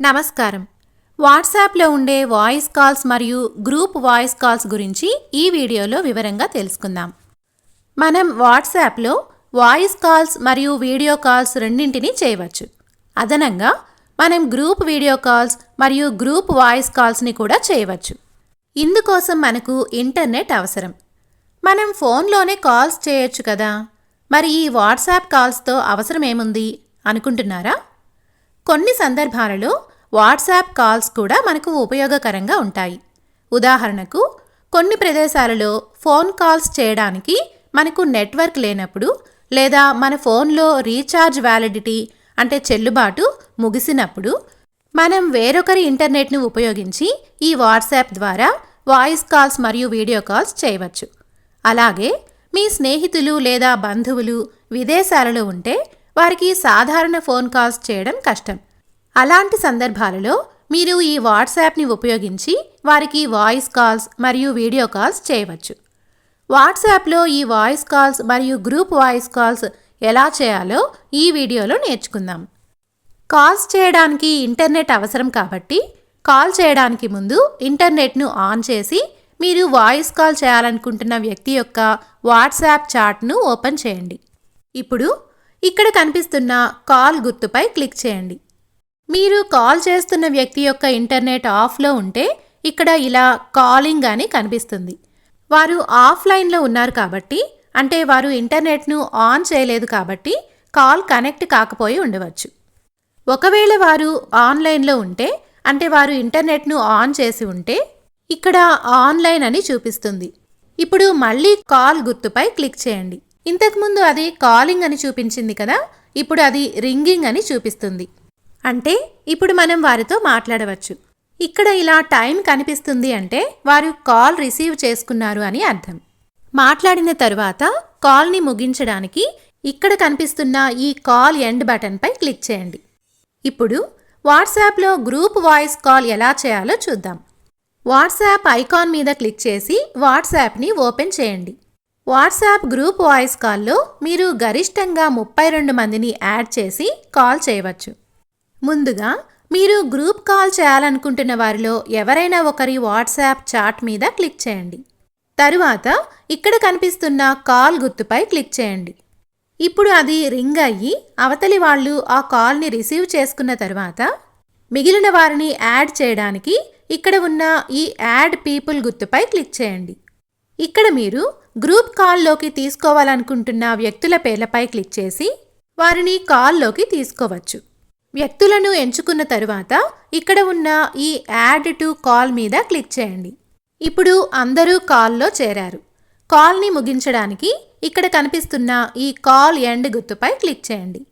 నమస్కారం. వాట్సాప్లో ఉండే వాయిస్ కాల్స్ మరియు గ్రూప్ వాయిస్ కాల్స్ గురించి ఈ వీడియోలో వివరంగా తెలుసుకుందాం. మనం వాట్సాప్లో వాయిస్ కాల్స్ మరియు వీడియో కాల్స్ రెండింటినీ చేయవచ్చు. అదనంగా మనం గ్రూప్ వీడియో కాల్స్ మరియు గ్రూప్ వాయిస్ కాల్స్ని కూడా చేయవచ్చు. ఇందుకోసం మనకు ఇంటర్నెట్ అవసరం. మనం ఫోన్లోనే కాల్స్ చేయొచ్చు కదా. మరి ఈ వాట్సాప్ కాల్స్తో అవసరం ఏముంది అనుకుంటున్నారా? కొన్ని సందర్భాలలో వాట్సాప్ కాల్స్ కూడా మనకు ఉపయోగకరంగా ఉంటాయి. ఉదాహరణకు కొన్ని ప్రదేశాలలో ఫోన్ కాల్స్ చేయడానికి మనకు నెట్వర్క్ లేనప్పుడు లేదా మన ఫోన్లో రీఛార్జ్ వ్యాలిడిటీ అంటే చెల్లుబాటు ముగిసినప్పుడు మనం వేరొకరి ఇంటర్నెట్ను ఉపయోగించి ఈ వాట్సాప్ ద్వారా వాయిస్ కాల్స్ మరియు వీడియో కాల్స్ చేయవచ్చు. అలాగే మీ స్నేహితులు లేదా బంధువులు విదేశాలలో ఉంటే వారికి సాధారణ ఫోన్ కాల్స్ చేయడం కష్టం. అలాంటి సందర్భాలలో మీరు ఈ వాట్సాప్ని ఉపయోగించి వారికి వాయిస్ కాల్స్ మరియు వీడియో కాల్స్ చేయవచ్చు. వాట్సాప్లో ఈ వాయిస్ కాల్స్ మరియు గ్రూప్ వాయిస్ కాల్స్ ఎలా చేయాలో ఈ వీడియోలో నేర్చుకుందాం. కాల్స్ చేయడానికి ఇంటర్నెట్ అవసరం కాబట్టి కాల్ చేయడానికి ముందు ఇంటర్నెట్ను ఆన్ చేసి మీరు వాయిస్ కాల్ చేయాలనుకుంటున్న వ్యక్తి యొక్క వాట్సాప్ చాట్ను ఓపెన్ చేయండి. ఇప్పుడు ఇక్కడ కనిపిస్తున్న కాల్ గుర్తుపై క్లిక్ చేయండి. మీరు కాల్ చేస్తున్న వ్యక్తి యొక్క ఇంటర్నెట్ ఆఫ్లో ఉంటే ఇక్కడ ఇలా కాలింగ్ అని కనిపిస్తుంది. వారు ఆఫ్లైన్లో ఉన్నారు కాబట్టి అంటే వారు ఇంటర్నెట్ను ఆన్ చేయలేదు కాబట్టి కాల్ కనెక్ట్ కాకపోయి ఉండవచ్చు. ఒకవేళ వారు ఆన్లైన్లో ఉంటే అంటే వారు ఇంటర్నెట్ను ఆన్ చేసి ఉంటే ఇక్కడ ఆన్లైన్ అని చూపిస్తుంది. ఇప్పుడు మళ్ళీ కాల్ గుర్తుపై క్లిక్ చేయండి. ఇంతకుముందు అది కాలింగ్ అని చూపించింది కదా ఇప్పుడు అది రింగింగ్ అని చూపిస్తుంది. అంటే ఇప్పుడు మనం వారితో మాట్లాడవచ్చు. ఇక్కడ ఇలా టైం కనిపిస్తుంది అంటే వారు కాల్ రిసీవ్ చేసుకున్నారు అని అర్థం. మాట్లాడిన తరువాత కాల్ని ముగించడానికి ఇక్కడ కనిపిస్తున్న ఈ కాల్ ఎండ్ బటన్పై క్లిక్ చేయండి. ఇప్పుడు వాట్సాప్లో గ్రూప్ వాయిస్ కాల్ ఎలా చేయాలో చూద్దాం. వాట్సాప్ ఐకాన్ మీద క్లిక్ చేసి వాట్సాప్ని ఓపెన్ చేయండి. వాట్సాప్ గ్రూప్ వాయిస్ కాల్లో మీరు గరిష్టంగా ముప్పై రెండు మందిని యాడ్ చేసి కాల్ చేయవచ్చు. ముందుగా మీరు గ్రూప్ కాల్ చేయాలనుకుంటున్న వారిలో ఎవరైనా ఒకరి వాట్సాప్ చాట్ మీద క్లిక్ చేయండి. తరువాత ఇక్కడ కనిపిస్తున్న కాల్ గుర్తుపై క్లిక్ చేయండి. ఇప్పుడు అది రింగ్ అయ్యి అవతలి వాళ్ళు ఆ కాల్ని రిసీవ్ చేసుకున్న తర్వాత మిగిలిన వారిని యాడ్ చేయడానికి ఇక్కడ ఉన్న ఈ యాడ్ పీపుల్ గుర్తుపై క్లిక్ చేయండి. ఇక్కడ మీరు గ్రూప్ కాల్లోకి తీసుకోవాలనుకుంటున్న వ్యక్తుల పేర్లపై క్లిక్ చేసి వారిని కాల్లోకి తీసుకోవచ్చు. వ్యక్తులను ఎంచుకున్న తరువాత ఇక్కడ ఉన్న ఈ యాడ్ టు కాల్ మీద క్లిక్ చేయండి. ఇప్పుడు అందరూ కాల్లో చేరారు. కాల్ని ముగించడానికి ఇక్కడ కనిపిస్తున్న ఈ కాల్ ఎండ్ గుర్తుపై క్లిక్ చేయండి.